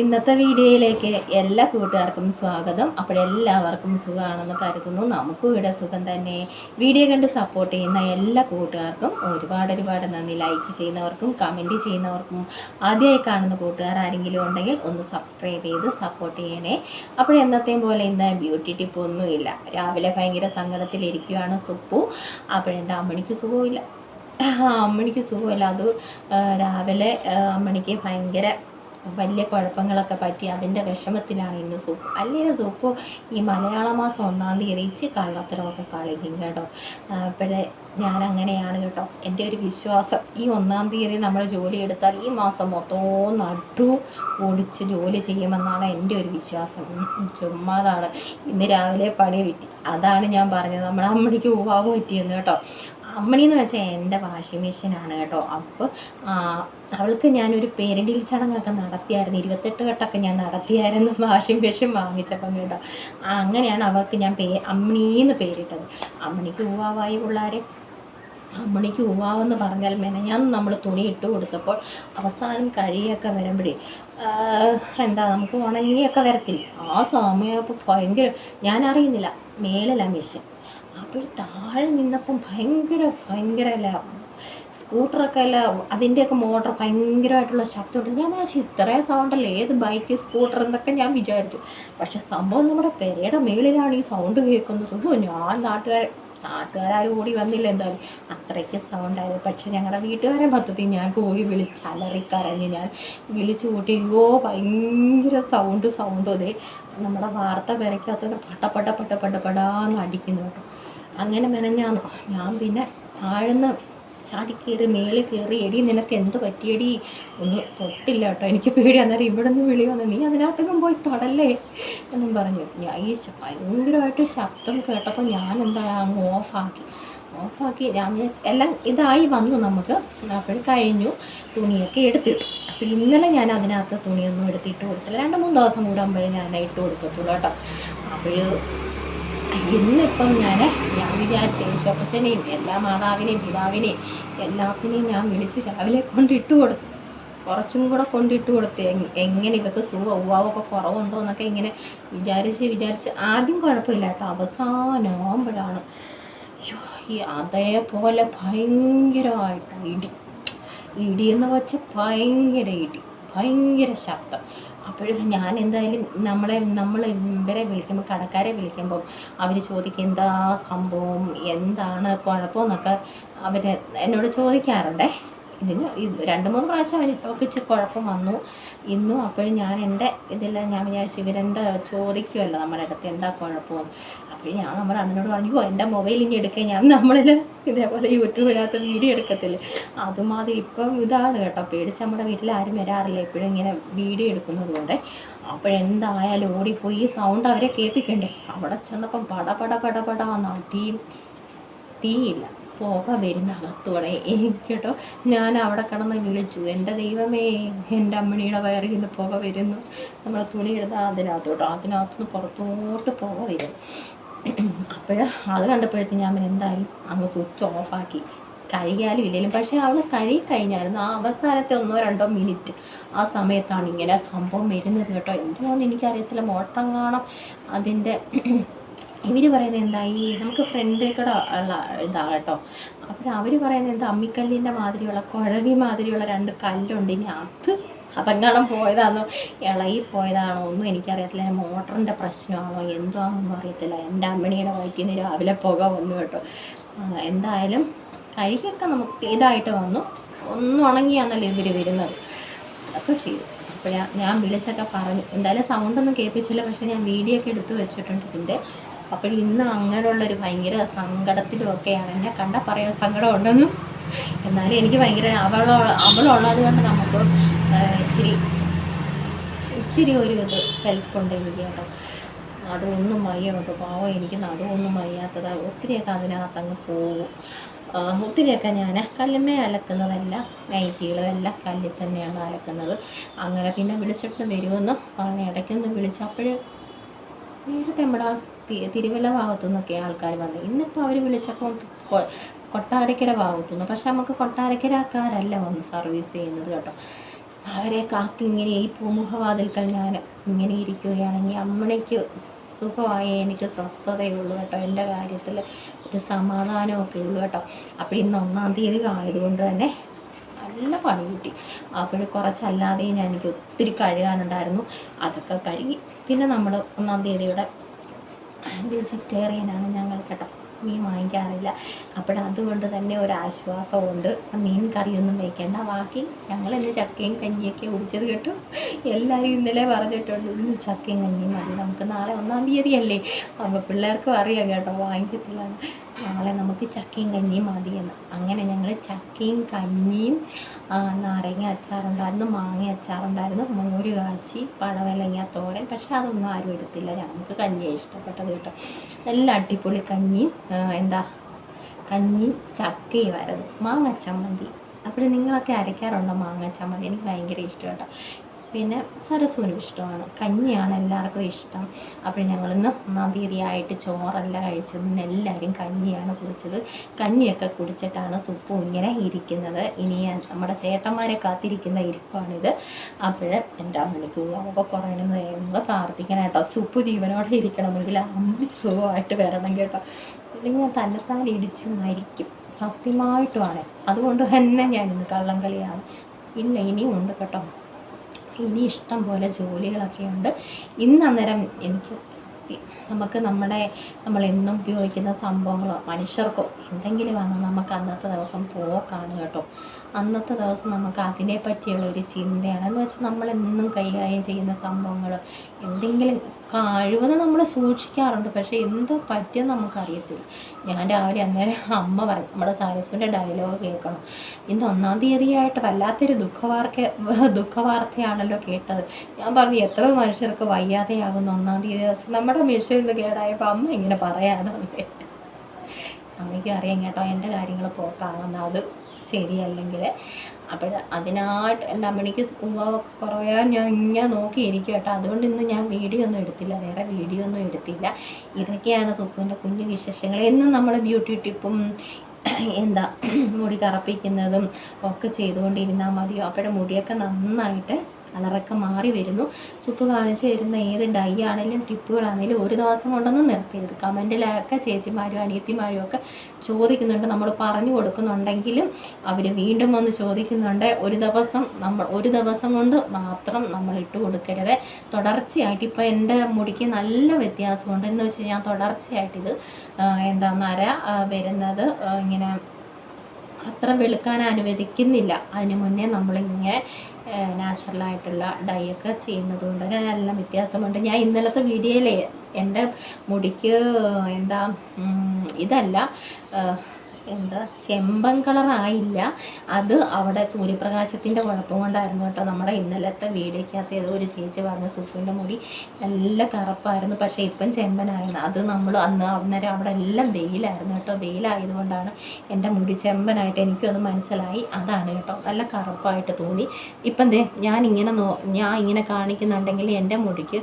ഇന്നത്തെ വീഡിയോയിലേക്ക് എല്ലാ കൂട്ടുകാർക്കും സ്വാഗതം. അപ്പോൾ എല്ലാവർക്കും സുഖമാണെന്ന് കരുതുന്നു. നമുക്കും ഇവിടെ സുഖം തന്നെ. വീഡിയോ കണ്ട് സപ്പോർട്ട് ചെയ്യുന്ന എല്ലാ കൂട്ടുകാർക്കും ഒരുപാട് ഒരുപാട് നന്ദി. ലൈക്ക് ചെയ്യുന്നവർക്കും കമന്റ് ചെയ്യുന്നവർക്കും ആദ്യമായി കാണുന്ന കൂട്ടുകാർ ആരെങ്കിലും ഉണ്ടെങ്കിൽ ഒന്ന് സബ്സ്ക്രൈബ് ചെയ്ത് സപ്പോർട്ട് ചെയ്യണേ. അപ്പോൾ എന്നത്തെയും പോലെ ഇന്ന് ബ്യൂട്ടി ടിപ്പ് ഒന്നുമില്ല. രാവിലെ ഭയങ്കര സങ്കടത്തിലിരിക്കുകയാണ് സുപ്പു. അപ്പോഴെന്റെ അമ്മണിക്ക് സുഖമില്ല അമ്മണിക്ക് സുഖമില്ല അത് രാവിലെ അമ്മണിക്ക് ഭയങ്കര വലിയ കുഴപ്പങ്ങളൊക്കെ പറ്റി അതിന്റെ വിഷമത്തിലാണ് ഇന്ന് സൂപ്പ്. അല്ലെങ്കിൽ സൂപ്പ്? ഈ മലയാള മാസം ഒന്നാം തീയതി ഇച്ചി കള്ളത്തരമൊക്കെ കളിക്കും കേട്ടോ. അപ്പോഴേ ഞാൻ അങ്ങനെയാണ് കേട്ടോ. എന്റെ ഒരു വിശ്വാസം ഈ ഒന്നാം തീയതി നമ്മൾ ജോലി എടുത്താൽ ഈ മാസം മൊത്തവും നട്ടു ഓടിച്ച് ജോലി ചെയ്യുമെന്നാണ് എന്റെ ഒരു വിശ്വാസം. ചുമ്മാതാണ്. ഇന്ന് രാവിലെ പണി അതാണ് ഞാൻ പറഞ്ഞത്. നമ്മുടെ അമ്മണിക്ക് ഉവാവ് പറ്റിയെന്ന് കേട്ടോ. അമ്മണി എന്ന് വെച്ചാൽ എന്റെ വാഷിംഗ് മെഷീനാണ് കേട്ടോ. അപ്പോൾ അവൾക്ക് ഞാനൊരു പേരന്റിൽ ചടങ്ങൊക്കെ നടത്തിയായിരുന്നു. ഇരുപത്തെട്ട് കെട്ടൊക്കെ ഞാൻ നടത്തിയായിരുന്നു വാഷിംഗ് മെഷീൻ വാങ്ങിച്ചപ്പം കേട്ടോ. അങ്ങനെയാണ് അവൾക്ക് ഞാൻ പേ അമ്മണീന്ന് പേരിട്ടത്. അമ്മണിക്ക് ഉവാവായി പിള്ളേരെ. അമ്മണിക്ക് ഉവാവെന്ന് പറഞ്ഞാൽ മെനഞ്ഞാൻ നമ്മൾ തുണി ഇട്ട് കൊടുത്തപ്പോൾ അവസാനം കഴിയൊക്കെ വരുമ്പോഴേ എന്താ നമുക്ക് ഉണങ്ങിയൊക്കെ വരത്തില്ല? ആ സമയം ഭയങ്കര ഞാൻ അറിയുന്നില്ല മേലല്ല മെഷീൻ. അപ്പോൾ താഴെ നിന്നപ്പം ഭയങ്കര ഭയങ്കര അല്ല സ്കൂട്ടറൊക്കെ അല്ല അതിന്റെയൊക്കെ മോട്ടർ ഭയങ്കരമായിട്ടുള്ള ശബ്ദമുണ്ട്. ഞാൻ വിചാരിച്ചു ഇത്രയും സൗണ്ടല്ലേ ഏത് ബൈക്ക് സ്കൂട്ടർ എന്നൊക്കെ ഞാൻ വിചാരിച്ചു. പക്ഷെ സംഭവം നമ്മുടെ പെരയുടെ മേളിലാണ് ഈ സൗണ്ട് കേൾക്കുന്നത്. ഞാൻ നാട്ടുകാർ നാട്ടുകാരും കൂടി വന്നില്ല എന്തായാലും. അത്രയ്ക്ക് സൗണ്ടായിരുന്നു പക്ഷേ ഞങ്ങളുടെ വീട്ടുകാരെ മൊത്തത്തിൽ ഞാൻ പോയി വിളിച്ച് അലറിക്കരഞ്ഞ് ഞാൻ. വിളിച്ചു കൂട്ടി ഓ ഭയങ്കര സൗണ്ട് സൗണ്ടോ അതെ നമ്മുടെ വാർത്ത പെരയ്ക്കകത്തോടെ പട്ട പട്ട പട്ട പട്ട പടാന്ന് അടിക്കുന്നു കേട്ടോ. അങ്ങനെ മെനഞ്ഞാന്ന്. ഞാൻ പിന്നെ താഴ്ന്ന് ചാടി കയറി മേളിൽ കയറി എടി നിനക്ക് എന്ത് പറ്റിയടി? ഒന്ന് തൊട്ടില്ല കേട്ടോ എനിക്ക് പേടി. അന്നേരം ഇവിടെ നിന്ന് വിളി വന്നു നീ അതിനകത്തൊന്നും പോയി തൊടല്ലേ? എന്നും പറഞ്ഞു. ഞാൻ ഈ ഭയങ്കരമായിട്ട് ശബ്ദം കേട്ടപ്പോൾ ഞാൻ എന്താ അങ്ങ് ഓഫാക്കി. ഓഫാക്കി ഞാൻ എല്ലാം ഇതായി വന്നു നമുക്ക്. അപ്പോൾ കഴിഞ്ഞു. തുണിയൊക്കെ എടുത്തിട്ടു. അപ്പോൾ ഇന്നലെ ഞാൻ അതിനകത്ത് തുണിയൊന്നും എടുത്തിട്ട് കൊടുത്തില്ല. രണ്ട് മൂന്ന് ദിവസം കൂടുമ്പോഴേ ഞാൻ ഇട്ട് കൊടുക്കത്തുള്ളൂ കേട്ടോ. അപ്പോൾ ഇന്നിപ്പം ഞാൻ ഞാൻ വിചാരിച്ചു യേശോപ്പച്ചനെയും എല്ലാ മാതാവിനെയും പിതാവിനെയും എല്ലാത്തിനെയും ഞാൻ വിളിച്ച് രാവിലെ കൊണ്ടിട്ട് കൊടുത്തു. കുറച്ചും കൂടെ കൊണ്ടിട്ട് കൊടുത്തു. എങ്ങനെ ഇവർക്ക് സുഖ ഉവാവൊക്കെ കുറവുണ്ടോ എന്നൊക്കെ ഇങ്ങനെ വിചാരിച്ച് വിചാരിച്ച് ആദ്യം കുഴപ്പമില്ല കേട്ടോ അവസാനമാകുമ്പോഴാണ് അയ്യോ ഈ അതേപോലെ ഭയങ്കരമായിട്ട് ഇടി. ഇടിയെന്ന് വെച്ചാൽ ഭയങ്കര ഇടി. ഭയങ്കര ശബ്ദം. അപ്പോഴും ഞാൻ എന്തായാലും നമ്മളെ നമ്മൾ ഇവരെ വിളിക്കുമ്പോൾ കടക്കാരെ വിളിക്കുമ്പോൾ അവർ ചോദിക്കും എന്താ സംഭവം? എന്താണ് കുഴപ്പമെന്നൊക്കെ അവർ എന്നോട് ചോദിക്കാറുണ്ടേ? ഇതിന് ഇത് രണ്ട് മൂന്ന് പ്രാവശ്യം അവർക്ക് ഇച്ചിരി കുഴപ്പം വന്നു. ഇന്നും അപ്പോഴും ഞാൻ എന്റെ ഇതെല്ലാം ഞാൻ വിചാരിച്ചു ഇവരെന്താ ചോദിക്കുമല്ലോ നമ്മുടെ അടുത്ത് എന്താ കുഴപ്പമെന്ന്. അപ്പോഴും ഞാൻ നമ്മുടെ അണ്ണനോട് പറഞ്ഞു "ഓ, എന്റെ മൊബൈൽ ഇനി എടുക്കുക ഞാൻ നമ്മളിൽ ഇതേപോലെ യൂട്യൂബിനകത്ത് വീഡിയോ എടുക്കത്തില്ല? അതുമാതിരി ഇപ്പം ഇതാണ് കേട്ടോ. പേടിച്ച് നമ്മുടെ വീട്ടിൽ ആരും വരാറില്ല. എപ്പോഴും ഇങ്ങനെ വീഡിയോ എടുക്കുന്നതുകൊണ്ട് അപ്പോഴെന്തായാലും ഓടിപ്പോയി ഈ സൗണ്ട് അവരെ കേൾപ്പിക്കണ്ടേ? അവിടെ ചെന്നപ്പം പട പട പട പട നടിയും തീയില്ല. പുക വരുന്ന എനിക്ക് കേട്ടോ ഞാൻ അവിടെ കിടന്ന് വിളിച്ചു. എന്റെ ദൈവമേ എന്റെ അമ്മണിയുടെ വയറിൽ നിന്ന് പുക വരുന്നു. നമ്മൾ തുണി എടുത്താൽ അതിനകത്തോട്ടോ അതിനകത്തുനിന്ന് പുറത്തോട്ട് പുക വരും. അപ്പോൾ അത് കണ്ടപ്പോഴത്തേക്കും ഞാൻ പിന്നെ എന്തായാലും അങ്ങ് സ്വിച്ച് ഓഫാക്കി കഴിയാലും ഇല്ലെങ്കിലും പക്ഷേ അവൾ കഴുകി കഴിഞ്ഞായിരുന്നു. ആ അവസാനത്തെ ഒന്നോ രണ്ടോ മിനിറ്റ് ആ സമയത്താണ് ഇങ്ങനെ സംഭവം വരുന്നത് കേട്ടോ. എന്തുകൊണ്ടെന്ന് എനിക്കറിയത്തില്ല. മോട്ടം കാണാം അതിന്റെ ഇവർ പറയുന്നത് എന്താ ഈ നമുക്ക് ഫ്രണ്ട് കൂടെ ഉള്ള ഇതാ കേട്ടോ. അപ്പോൾ അവർ പറയുന്നത് എന്താ? അമ്മിക്കല്ലിന്റെ മാതിരിയുള്ള കുഴവി മാതിരിയുള്ള രണ്ട് കല്ലുണ്ട്. ഇനി അത് അതെങ്ങാണം പോയതാണോ? ഇളകി പോയതാണോ? ഒന്നും എനിക്കറിയത്തില്ല. മോട്ടറിന്റെ പ്രശ്നമാണോ? എന്തോ ആണോന്നും അറിയത്തില്ല. എന്റെ അമ്മണിയുടെ വയറ്റിൽ നിന്ന് രാവിലെ പുക വന്നു കേട്ടോ. എന്തായാലും കഴിക്കൊക്കെ നമുക്ക് ഇതായിട്ട് വന്നു. ഒന്നും ഉണങ്ങിയാണല്ലോ ഇവർ വരുന്നത്. അതൊക്കെ ചെയ്തു. അപ്പോൾ ഞാൻ വിളിച്ചൊക്കെ പറഞ്ഞു. എന്തായാലും സൗണ്ടൊന്നും കേൾപ്പിച്ചില്ല. പക്ഷേ ഞാൻ വീഡിയോ ഒക്കെ എടുത്ത് വെച്ചിട്ടുണ്ട്. ഇതിന്റെ അപ്പോൾ ഇന്ന് അങ്ങനെയുള്ളൊരു ഭയങ്കര സങ്കടത്തിലുമൊക്കെയാണ് എന്നെ കണ്ടാൽ പറയാൻ സങ്കടം ഉണ്ടെന്നും എന്നാലും എനിക്ക് ഭയങ്കര അവളോ അവളുള്ളത് കൊണ്ട് നമുക്ക് ഇച്ചിരി ഇച്ചിരി ഒരു ഇത് ഹെൽപ്പുണ്ട് എനിക്ക് കേട്ടോ. നടുവൊന്നും വയ്യ പാവം എനിക്ക് നടുവൊന്നും വയ്യാത്തത്. ഒത്തിരിയൊക്കെ അതിനകത്ത് അങ്ങ് പോകും ഒത്തിരിയൊക്കെ ഞാൻ കല്ലുമ്മേ അലക്കുന്നതല്ല നൈറ്റികളും എല്ലാം കല്ലിൽ തന്നെയാണ് അലക്കുന്നത്. അങ്ങനെ പിന്നെ വിളിച്ചിട്ട് വരുമെന്ന് പറഞ്ഞ് ഇടയ്ക്കൊന്ന് വിളിച്ചപ്പോഴേ നേരത്തെ തി- തിരുവല്ല ഭാഗത്തു നിന്നൊക്കെ ആൾക്കാർ വന്നത് ഇന്നിപ്പോൾ അവർ വിളിച്ചപ്പോൾ കൊട്ടാരക്കര ഭാഗത്തുനിന്ന്. പക്ഷെ നമുക്ക് കൊട്ടാരക്കരക്കാരല്ല വന്ന് സർവീസ് ചെയ്യുന്നത് കേട്ടോ. അവരെ കാത്ത് ഇങ്ങനെ ഈ പൂമുഖവാതിൽക്കൽ ഞാൻ ഇങ്ങനെ ഇരിക്കുകയാണെങ്കിൽ അമ്മണിക്ക് സുഖമായി എനിക്ക് സ്വസ്ഥതയുള്ളൂ കേട്ടോ. എന്റെ കാര്യത്തിൽ ഒരു സമാധാനമൊക്കെ ഉള്ളൂ കേട്ടോ. അപ്പോൾ ഇന്ന് ഒന്നാം തീയതി ആയതുകൊണ്ട് തന്നെ നല്ല പണി കിട്ടി. അപ്പോൾ കുറച്ചല്ലാതെയും ഞാൻ എനിക്ക് ഒത്തിരി കഴുകാനുണ്ടായിരുന്നു. അതൊക്കെ കഴുകി. പിന്നെ നമ്മൾ ഒന്നാം തീയതിയുടെ വെജിറ്റേറിയനാണ് ഞങ്ങൾ കേട്ടോ. മീൻ വാങ്ങിക്കാറില്ല. അപ്പോൾ അതുകൊണ്ട് തന്നെ ഒരു ആശ്വാസമുണ്ട് മീൻ കറിയൊന്നും വയ്ക്കേണ്ട ബാക്കി ഞങ്ങൾ ഇന്ന് ചക്കയും കഞ്ഞിയൊക്കെ കുടിച്ചത് കേട്ടു. എല്ലാവരും ഇന്നലെ പറഞ്ഞിട്ടുണ്ട്. ഇന്ന് ചക്കയും കഞ്ഞിയും മതി. നമുക്ക് നാളെ ഒന്നാം തീയതി അല്ലേ അപ്പോൾ പിള്ളേർക്കും അറിയാം കേട്ടോ. വാങ്ങിക്കത്തില്ല നാളെ നമുക്ക് ചക്കയും കഞ്ഞിയും മതിയെന്ന് അങ്ങനെ ഞങ്ങൾ ചക്കയും കഞ്ഞിയും നാരങ്ങ അച്ചാറുണ്ടായിരുന്നു മാങ്ങ അച്ചാറുണ്ടായിരുന്നു മോര് കാച്ചി പടവലങ്ങ തോരൻ. പക്ഷെ അതൊന്നും ആരും എടുത്തില്ല. ഞങ്ങൾക്ക് കഞ്ഞിയെ ഇഷ്ടപ്പെട്ടത് കേട്ടോ. നല്ല അടിപൊളി കഞ്ഞിയും എന്താ കഞ്ഞിയും ചക്കയുമായിരുന്നു മാങ്ങ ചമ്മന്തി. അപ്പോൾ നിങ്ങളൊക്കെ അരയ്ക്കാറുണ്ടോ മാങ്ങ ചമ്മന്തി? എനിക്ക് ഭയങ്കര ഇഷ്ടം കേട്ടോ. പിന്നെ സരസുവിനും ഇഷ്ടമാണ്. കഞ്ഞിയാണ് എല്ലാവർക്കും ഇഷ്ടം. അപ്പോൾ ഞങ്ങളിന്ന് ഒന്നാം തീയതി ആയിട്ട് ചോറല്ല കഴിച്ചത് ഇന്ന് എല്ലാവരും കഞ്ഞിയാണ് കുടിച്ചത്. കഞ്ഞിയൊക്കെ കുടിച്ചിട്ടാണ് സുപ്പും ഇങ്ങനെ ഇരിക്കുന്നത്. ഇനി നമ്മുടെ ചേട്ടന്മാരെ കാത്തിരിക്കുന്ന ഇരിപ്പാണിത്. അപ്പോൾ എന്റെ അമ്മണിക്ക് ഉള്ളവൊക്കെ കുറയണമെന്ന് നിങ്ങൾ പ്രാർത്ഥിക്കണം കേട്ടോ. സുപ്പ് ജീവനോടെ ഇരിക്കണമെങ്കിൽ അമ്മ സുഖമായിട്ട് വരണം കേട്ടോ. അല്ലെങ്കിൽ ഞാൻ തന്നെത്താൻ ഇടിച്ച് മരിക്കും. സത്യമായിട്ടുമാണ്. അതുകൊണ്ട് തന്നെ ഞാനിന്ന് കള്ളം കളിയാണ്. ഇല്ല ഇനിയും ഉണ്ട് കേട്ടോ. ഇനി ഇഷ്ടം പോലെ ജോലികളൊക്കെ ഉണ്ട്. ഇന്ന് അന്നേരം എനിക്ക് നമുക്ക് നമ്മുടെ നമ്മൾ എന്നും ഉപയോഗിക്കുന്ന സംഭവങ്ങളോ മനുഷ്യർക്കോ എന്തെങ്കിലും വന്നാൽ നമുക്ക് അന്നത്തെ ദിവസം പോക്കാണ് കേട്ടോ. അന്നത്തെ ദിവസം നമുക്ക് അതിനെ പറ്റിയുള്ള ഒരു ചിന്തയാണ്. എന്ന് വെച്ചാൽ നമ്മൾ എന്നും കൈകാര്യം ചെയ്യുന്ന സംഭവങ്ങൾ. എന്തെങ്കിലും കഴിവതും നമ്മൾ സൂക്ഷിക്കാറുണ്ട്. പക്ഷേ എന്ത് പറ്റിയെന്ന് നമുക്കറിയത്തില്ല. ഞാൻ രാവിലെ അന്നേരം അമ്മ പറഞ്ഞു നമ്മുടെ സാരസ്മിന്റെ ഡയലോഗ് കേൾക്കണം. ഇന്ന് ഒന്നാം തീയതിയായിട്ട് വല്ലാത്തൊരു ദുഃഖവാർത്ത ദുഃഖവാർത്തയാണല്ലോ കേട്ടത്. ഞാൻ പറഞ്ഞു എത്ര മനുഷ്യർക്ക് വയ്യാതെയാകുന്നു ഒന്നാം തീയതി ദിവസം. നമ്മുടെ മിഷയിൽ ഇന്ന് കേടായപ്പോൾ അമ്മ ഇങ്ങനെ പറയാതെ അമ്മയ്ക്ക് അറിയാം കേട്ടോ എന്റെ കാര്യങ്ങൾ പുറത്താകുന്ന അത് ശരിയല്ലെങ്കിൽ. അപ്പോൾ അതിനായിട്ട് എന്റെ അമ്മണിക്ക് ഉവ്വൊക്കെ കുറയാൻ ഞാൻ ഇങ്ങനെ നോക്കിയിരിക്കും കേട്ടോ. അതുകൊണ്ട് ഇന്ന് ഞാൻ വീഡിയോ ഒന്നും എടുത്തില്ല വേറെ വീഡിയോ ഒന്നും എടുത്തില്ല. ഇതൊക്കെയാണ് സുപ്പുവിന്റെ കുഞ്ഞു വിശേഷങ്ങൾ. എന്നും നമ്മൾ ബ്യൂട്ടി ടിപ്പും എന്താ മുടി കറപ്പിക്കുന്നതും ഒക്കെ ചെയ്തുകൊണ്ടിരുന്നാൽ മതിയോ? അപ്പോഴെ മുടിയൊക്കെ നന്നായിട്ട് കളറൊക്കെ മാറി വരുന്നു. സുപ്പ് കാണിച്ച് തരുന്ന ഏത് ഡൈ ആണെങ്കിലും ടിപ്പുകളാണെങ്കിലും ഒരു ദിവസം കൊണ്ടൊന്നും നിർത്തരുത്. കമന്റിലൊക്കെ ചേച്ചിമാരും അനിയത്തിമാരും ഒക്കെ ചോദിക്കുന്നുണ്ട്. നമ്മൾ പറഞ്ഞു കൊടുക്കുന്നുണ്ടെങ്കിലും അവർ വീണ്ടും വന്ന് ചോദിക്കുന്നുണ്ട്. ഒരു ദിവസം നമ്മൾ ഒരു ദിവസം കൊണ്ട് മാത്രം നമ്മൾ ഇട്ട് കൊടുക്കരുത്. തുടർച്ചയായിട്ട് ഇപ്പോൾ എന്റെ മുടിക്ക് നല്ല വ്യത്യാസമുണ്ട്. എന്ന് വെച്ച് ഞാൻ തുടർച്ചയായിട്ടിത് എന്താ നര വരുന്നത് ഇങ്ങനെ അത്ര വെളുക്കാൻ അനുവദിക്കുന്നില്ല. അതിന് മുന്നേ നമ്മളിങ്ങനെ നാച്ചുറലായിട്ടുള്ള ഡൈ ഒക്കെ ചെയ്യുന്നത് കൊണ്ട് നല്ല വ്യത്യാസമുണ്ട്. ഞാൻ ഇന്നലത്തെ വീഡിയോയിലേ എന്റെ മുടിക്ക് എന്താ ഇതല്ല എന്താ ചെമ്പൻ കളറായില്ല അത് അവിടെ സൂര്യപ്രകാശത്തിന്റെ കുഴപ്പം കൊണ്ടായിരുന്നു കേട്ടോ നമ്മുടെ ഇന്നലത്തെ വീഡിയോക്കകത്ത് ഏതോ ഒരു ചേച്ചി പറഞ്ഞ സുഖിന്റെ മുടി നല്ല കറുപ്പായിരുന്നു പക്ഷേ ഇപ്പം ചെമ്പനായിരുന്നു. അത് നമ്മൾ അന്ന് അന്നേരം അവിടെ എല്ലാം വെയിലായിരുന്നു കേട്ടോ. വെയിലായതുകൊണ്ടാണ് എന്റെ മുടി ചെമ്പനായിട്ട് എനിക്കും അത് മനസ്സിലായി. അതാണ് കേട്ടോ നല്ല കറുപ്പായിട്ട് തോന്നി. ഇപ്പം ദേ ഞാൻ ഇങ്ങനെ നോ ഞാൻ ഇങ്ങനെ കാണിക്കുന്നുണ്ടെങ്കിൽ എന്റെ മുടിക്ക്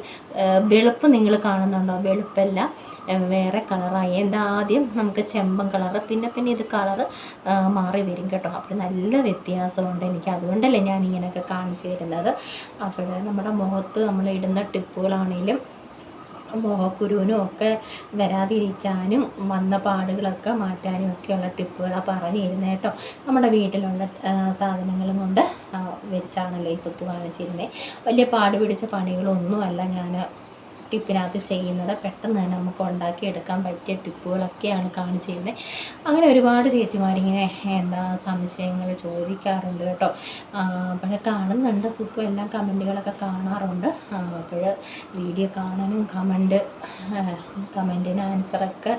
വെളുപ്പ് നിങ്ങൾ കാണുന്നുണ്ടോ? വെളുപ്പല്ല. വേറെ കളറായി. എന്താ ആദ്യം നമുക്ക് ചെമ്പൻ കളറ് പിന്നെ പിന്നെ ഇത് കളറ് മാറി വരും കേട്ടോ. അപ്പോൾ നല്ല വ്യത്യാസമുണ്ട് എനിക്ക്. അതുകൊണ്ടല്ലേ ഞാൻ ഇങ്ങനെയൊക്കെ കാണിച്ചു തരുന്നത്. അപ്പോൾ നമ്മുടെ മുഖത്ത് നമ്മൾ ഇടുന്ന ടിപ്പുകളാണെങ്കിലും മുഖക്കുരുവിനും ഒക്കെ വരാതിരിക്കാനും വന്ന പാടുകളൊക്കെ മാറ്റാനും ഒക്കെയുള്ള ടിപ്പുകളാണ് പറഞ്ഞു തരുന്നത് കേട്ടോ. നമ്മുടെ വീട്ടിലുള്ള സാധനങ്ങളും കൊണ്ട് വെച്ചാണല്ലോ ഈ സ്വത്ത് കാണിച്ചിരുന്നത് വലിയ പാട് പിടിച്ച പണികളൊന്നുമല്ല ഞാൻ ടിപ്പിനകത്ത് ചെയ്യുന്നത് പെട്ടെന്ന് തന്നെ നമുക്ക് ഉണ്ടാക്കിയെടുക്കാൻ പറ്റിയ ടിപ്പുകളൊക്കെയാണ് കാണിച്ചിരുന്നത് അങ്ങനെ ഒരുപാട് ചേച്ചിമാരിങ്ങനെ എന്താ സംശയങ്ങൾ ചോദിക്കാറുണ്ട് കേട്ടോ. അപ്പോൾ കാണുന്നുണ്ട് സൂപ്പ് എല്ലാം കമന്റുകളൊക്കെ കാണാറുണ്ട്. അപ്പോൾ വീഡിയോ കാണാനും കമന്റ് കമന്റിന് ആൻസറൊക്കെ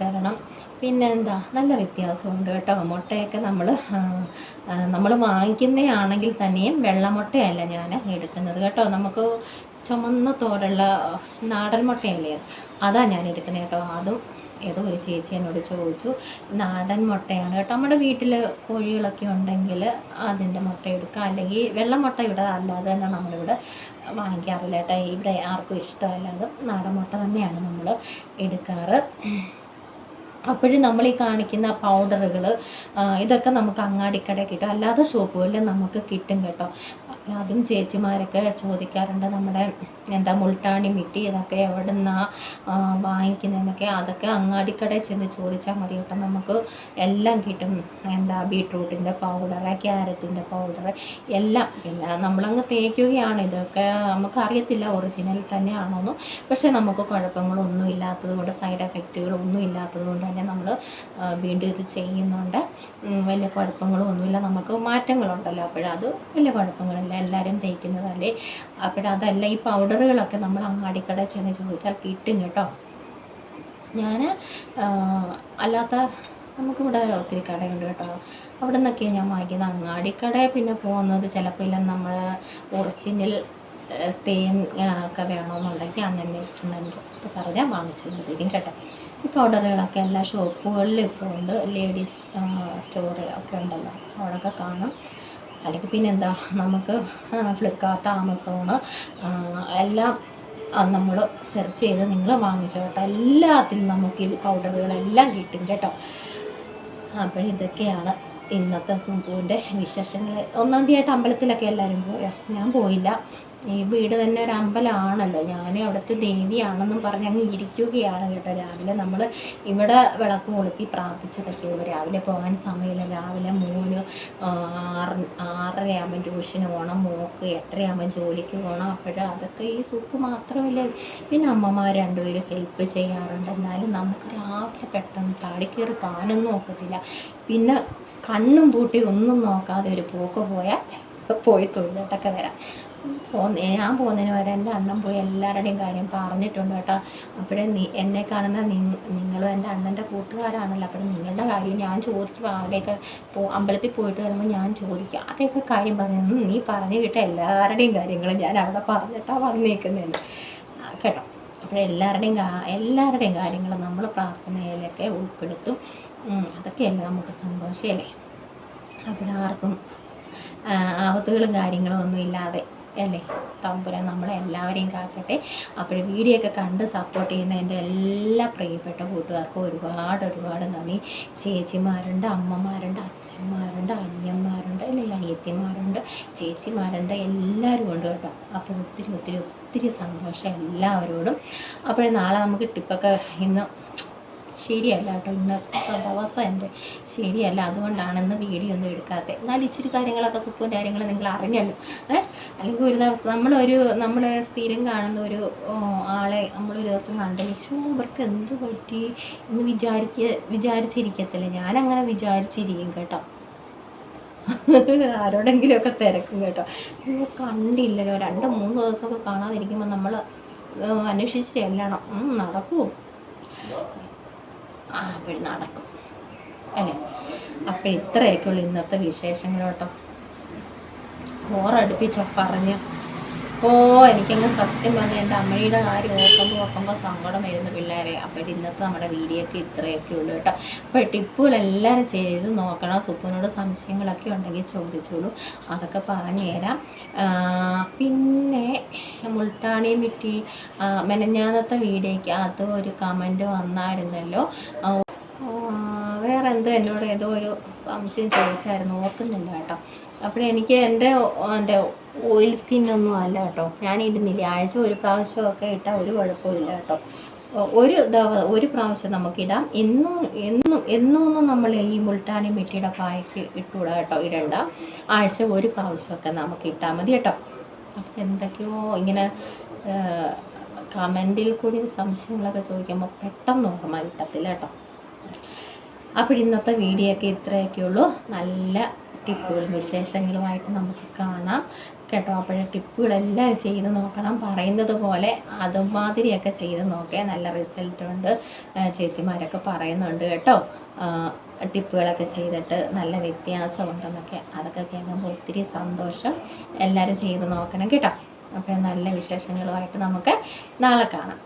തരണം. പിന്നെ എന്താ നല്ല വ്യത്യാസമുണ്ട് കേട്ടോ. മുട്ടയൊക്കെ നമ്മൾ നമ്മൾ വാങ്ങിക്കുന്നതാണെങ്കിൽ തന്നെയും വെള്ളമുട്ടയല്ല ഞാൻ എടുക്കുന്നത് കേട്ടോ. നമുക്ക് ചുമന്ന തോടുള്ള നാടൻ മുട്ടയല്ലേ? അതാണ് ഞാൻ എടുക്കുന്നത് കേട്ടോ. അതും ഏതോ ഒരു ചേച്ചി എന്നോട് ചോദിച്ചു. നാടൻ മുട്ടയാണ് കേട്ടോ. നമ്മുടെ വീട്ടിൽ കോഴികളൊക്കെ ഉണ്ടെങ്കിൽ അതിന്റെ മുട്ട എടുക്കുക. അല്ലെങ്കിൽ വെള്ള മുട്ട ഇവിടെ അല്ലാതെ തന്നെ നമ്മളിവിടെ വാങ്ങിക്കാറില്ല കേട്ടോ. ഇവിടെ ആർക്കും ഇഷ്ടമല്ലാതെ നാടൻ മുട്ട തന്നെയാണ് നമ്മൾ എടുക്കാറ്. അപ്പോഴും നമ്മൾ ഈ കാണിക്കുന്ന പൗഡറുകൾ ഇതൊക്കെ നമുക്ക് അങ്ങാടിക്കടയിൽ കിട്ടും. അല്ലാതെ ഷോപ്പുകളിൽ നമുക്ക് കിട്ടും കേട്ടോ. അതും ചേച്ചിമാരൊക്കെ ചോദിക്കാറുണ്ട് നമ്മുടെ എന്താ മുൾട്ടാണി മിട്ടി ഇതൊക്കെ എവിടെ നിന്നാണ് വാങ്ങിക്കുന്നതെന്നൊക്കെ. അതൊക്കെ അങ്ങാടിക്കടയിൽ ചെന്ന് ചോദിച്ചാൽ മതി കേട്ടോ. നമുക്ക് എല്ലാം കിട്ടും. എന്താ ബീട്രൂട്ടിന്റെ പൗഡർ ക്യാരറ്റിന്റെ പൗഡർ എല്ലാം. പിന്നെ നമ്മളങ്ങ് തേക്കുകയാണ്. ഇതൊക്കെ നമുക്കറിയത്തില്ല. ഒറിജിനൽ തന്നെയാണോന്ന്. പക്ഷേ നമുക്ക് കുഴപ്പങ്ങളൊന്നും ഇല്ലാത്തത് കൊണ്ട് സൈഡ് എഫക്റ്റുകളൊന്നും ഇല്ലാത്തത് കൊണ്ട് തന്നെ നമ്മൾ വീണ്ടും ഇത് ചെയ്യുന്നുണ്ട്. വലിയ കുഴപ്പങ്ങളൊന്നുമില്ല. നമുക്ക് മാറ്റങ്ങളുണ്ടല്ലോ. അപ്പോഴത് വലിയ കുഴപ്പങ്ങളില്ല. എല്ലാവരും തേക്കുന്നതല്ലേ? അപ്പോഴതല്ല ഈ പൗഡറുകളൊക്കെ നമ്മൾ അങ്ങാടിക്കടയിൽ ചെന്ന് ചോദിച്ചാൽ കിട്ടും കേട്ടോ. ഞാൻ അല്ലാത്ത നമുക്കിവിടെ ഒത്തിരി കടയുണ്ട് കേട്ടോ. അവിടെ നിന്നൊക്കെ ഞാൻ വാങ്ങിക്കുന്നത് അങ്ങാടിക്കടയിൽ പിന്നെ പോകുന്നത് ചിലപ്പോൾ ഇല്ല നമ്മൾ ഒറിജിനൽ തേൻ ഒക്കെ വേണമെന്നുണ്ടെങ്കിൽ അങ്ങനെ അന്വേഷിച്ചിട്ടുണ്ടെങ്കിൽ പറഞ്ഞാൽ വാങ്ങിച്ചു തരും കേട്ടോ. ഈ പൗഡറുകളൊക്കെ എല്ലാ ഷോപ്പുകളിലും ഇപ്പോൾ ഉണ്ട്. ലേഡീസ് സ്റ്റോറുകളൊക്കെ ഉണ്ടല്ലോ. അവിടെയൊക്കെ കാണും. അല്ലെങ്കിൽ പിന്നെ എന്താ നമുക്ക് ഫ്ലിപ്കാർട്ട് ആമസോണ് എല്ലാം നമ്മൾ സെർച്ച് ചെയ്ത് നിങ്ങൾ വാങ്ങിച്ചോട്ടെ എല്ലാത്തിലും നമുക്ക് ഈ പൗഡറുകളെല്ലാം കിട്ടും കേട്ടോ. അപ്പോൾ ഇതൊക്കെയാണ് ഇന്നത്തെ സുംപുവിന്റെ വിശേഷങ്ങൾ. ഒന്നാം തീയതി അമ്പലത്തിലൊക്കെ എല്ലാവരും പോയാ? ഞാൻ പോയില്ല. ഈ വീട് തന്നെ ഒരു അമ്പലമാണല്ലോ. ഞാൻ അവിടുത്തെ ദേവിയാണെന്നും പറഞ്ഞ് അങ്ങ് ഇരിക്കുകയാണ് കേട്ടോ. രാവിലെ നമ്മൾ ഇവിടെ വിളക്ക് കൊളുത്തി പ്രാർത്ഥിച്ചതൊക്കെ രാവിലെ പോകാൻ സമയമില്ല. രാവിലെ മൂന്ന് ആറ് ആറരയാകുമ്പോൾ ട്യൂഷന് പോകണം മോക്ക് എട്ടരയാകുമ്പോൾ ജോലിക്ക് പോകണം അപ്പോഴും അതൊക്കെ ഈ സൂപ്പ് മാത്രമല്ല? പിന്നെ അമ്മമാർ രണ്ടുപേരും ഹെൽപ്പ് ചെയ്യാറുണ്ട്. എന്നാലും നമുക്ക് രാവിലെ പെട്ടെന്ന് ചാടിക്കയറി പാനൊന്നും നോക്കത്തില്ല. പിന്നെ കണ്ണും പൂട്ടി ഒന്നും നോക്കാതെ ഒരു പോക്ക് പോയാൽ പോയി തൊഴിലോട്ടൊക്കെ വരാം. പോന്ന് ഞാൻ പോകുന്നതിന് വരെ എന്റെ അണ്ണൻ പോയി എല്ലാവരുടെയും കാര്യം പറഞ്ഞിട്ടുണ്ട് കേട്ടോ. അപ്പോഴേ നീ എന്നെ കാണുന്ന നിങ്ങളും എന്റെ അണ്ണന്റെ കൂട്ടുകാരാണല്ലോ. അപ്പോഴും നിങ്ങളുടെ കാര്യം ഞാൻ ചോദിക്കും. അവിടെയൊക്കെ പോ അമ്പലത്തിൽ പോയിട്ട് വരുമ്പോൾ ഞാൻ ചോദിക്കും. അവിടെയൊക്കെ കാര്യം പറഞ്ഞു? നീ പറഞ്ഞു കിട്ട എല്ലാവരുടെയും കാര്യങ്ങൾ ഞാൻ അവിടെ പറഞ്ഞിട്ടാണ് വന്നേക്കുന്നതെന്ന് കേട്ടോ. അപ്പോഴെല്ലാവരുടെയും എല്ലാവരുടെയും കാര്യങ്ങൾ നമ്മൾ പ്രാർത്ഥനയിലൊക്കെ ഉൾപ്പെടുത്തും. അതൊക്കെയല്ലേ നമുക്ക് സന്തോഷമല്ലേ? അപ്പോഴാർക്കും ആപത്തുകളും കാര്യങ്ങളും ഒന്നും ഇല്ലാതെ അല്ലേ? തമ്പുരാൻ നമ്മളെ എല്ലാവരെയും കാക്കട്ടെ. അപ്പോൾ വീഡിയോ ഒക്കെ കണ്ട് സപ്പോർട്ട് ചെയ്യുന്ന എന്റെ എല്ലാ പ്രിയപ്പെട്ട കൂട്ടുകാർക്കും ഒരുപാട് ഒരുപാട് നന്ദി. ചേച്ചിമാരുണ്ട് അമ്മമാരുണ്ട് അച്ഛന്മാരുണ്ട് അനിയന്മാരുണ്ട് അല്ലെ? അനിയത്തിമാരുണ്ട് ചേച്ചിമാരുണ്ട് എല്ലാവരും ഉണ്ട് കേട്ടോ. അപ്പോൾ ഒത്തിരി ഒത്തിരി ഒത്തിരി സന്തോഷം എല്ലാവരോടും. അപ്പോൾ നാളെ നമുക്ക് ടിപ്പൊക്കെ ഇന്ന് ശരിയല്ല കേട്ടോ. ഇന്നത്തെ ദിവസം എന്റെ. ശരിയല്ല. അതുകൊണ്ടാണ് ഇന്ന് വീഡിയോ ഒന്നും എടുക്കാത്തത് എന്നാൽ ഇച്ചിരി കാര്യങ്ങളൊക്കെ സുഖവും കാര്യങ്ങളും നിങ്ങൾ അറിഞ്ഞല്ലോ. അല്ലെങ്കിൽ ഒരു ദിവസം നമ്മളൊരു നമ്മൾ സ്ഥിരം കാണുന്ന ഒരു ആളെ നമ്മളൊരു ദിവസം കണ്ടെങ്കിൽ ഇവർക്ക് എന്ത് പറ്റി? എന്ന് വിചാരിക്ക വിചാരിച്ചിരിക്കത്തില്ല. ഞാനങ്ങനെ വിചാരിച്ചിരിക്കും കേട്ടോ. ആരോടെങ്കിലുമൊക്കെ തിരക്കും കേട്ടോ. കണ്ടില്ലല്ലോ രണ്ട് മൂന്ന് ദിവസമൊക്കെ കാണാതിരിക്കുമ്പോൾ നമ്മൾ അന്വേഷിച്ച് ചെല്ലണം. നടക്കുമോ ആ അപ്പോൾ നടക്കും. അല്ലേ അപ്പോൾ ഇത്രയൊക്കെ ഉള്ളൂ ഇന്നത്തെ വിശേഷങ്ങളോട്ടോ ഓറടുപ്പിച്ച പറഞ്ഞ് ഓ എനിക്കങ്ങ് സത്യം പറഞ്ഞാൽ എന്റെ അമ്മയുടെ കാര്യം ഓർക്കുമ്പോൾ ഓർക്കുമ്പോൾ സങ്കടം വരുന്ന പിള്ളേരെ. അപ്പോൾ ഇന്നത്തെ നമ്മുടെ വീഡിയോക്ക് ഇത്രയൊക്കെ ഉള്ളൂ കേട്ടോ. അപ്പോൾ ടിപ്പുകളെല്ലാവരും ചെയ്ത് നോക്കണം. സുപ്പുവിനോട് സംശയങ്ങളൊക്കെ ഉണ്ടെങ്കിൽ ചോദിച്ചോളൂ. അതൊക്കെ പറഞ്ഞു തരാം. പിന്നെ മുൾട്ടാണി മിറ്റി മെനഞ്ഞാന്നത്തെ വീഡിയോക്ക് അത് ഒരു കമന്റ് വന്നായിരുന്നല്ലോ. എന്തോ എന്നോട് ഏതോ ഒരു സംശയം ചോദിച്ചായിരുന്നു. ഓർക്കുന്നില്ല കേട്ടോ. അപ്പോൾ എനിക്ക് എന്റെ എന്റെ ഓയിൽ സ്കിന്നൊന്നും അല്ല കേട്ടോ. ഞാൻ ഇടുന്നില്ല ആഴ്ച ഒരു പ്രാവശ്യമൊക്കെ ഇട്ടാൽ ഒരു കുഴപ്പമില്ല കേട്ടോ. ഒരു ഒരു പ്രാവശ്യം നമുക്കിടാം. എന്നും എന്നും എന്നൊന്നും നമ്മൾ ഈ മുൾട്ടാണി മിട്ടിയുടെ പായക്ക് ഇട്ടുകൂടാ കേട്ടോ. ഇടണ്ട. ആഴ്ച ഒരു പ്രാവശ്യമൊക്കെ നമുക്ക് ഇട്ടാൽ മതി കേട്ടോ. അപ്പം എന്തൊക്കെയോ ഇങ്ങനെ കമന്റിൽ കൂടി സംശയങ്ങളൊക്കെ ചോദിക്കുമ്പോൾ പെട്ടെന്ന് ഓർമ്മ കിട്ടത്തില്ല കേട്ടോ. അപ്പോൾ ഇന്നത്തെ വീഡിയോ ഒക്കെ ഇത്രയൊക്കെ ഉള്ളൂ. നല്ല ടിപ്പുകളും വിശേഷങ്ങളുമായിട്ട് നമുക്ക് കാണാം. കേട്ടോ അപ്പോഴേ ടിപ്പുകളെല്ലാം ചെയ്ത് നോക്കണം. പറയുന്നത് പോലെ അതുമാതിരിയൊക്കെ ചെയ്ത് നോക്കിയാൽ നല്ല റിസൾട്ട് ഉണ്ട്. ചേച്ചിമാരൊക്കെ പറയുന്നുണ്ട് കേട്ടോ. ടിപ്പുകളൊക്കെ ചെയ്തിട്ട് നല്ല വ്യത്യാസമുണ്ടെന്നൊക്കെ. അതൊക്കെ കേൾക്കുമ്പോൾ ഒത്തിരി സന്തോഷം. എല്ലാവരും ചെയ്ത് നോക്കണം കേട്ടോ. അപ്പോൾ നല്ല വിശേഷങ്ങളുമായിട്ട് നമുക്ക് നാളെ കാണാം.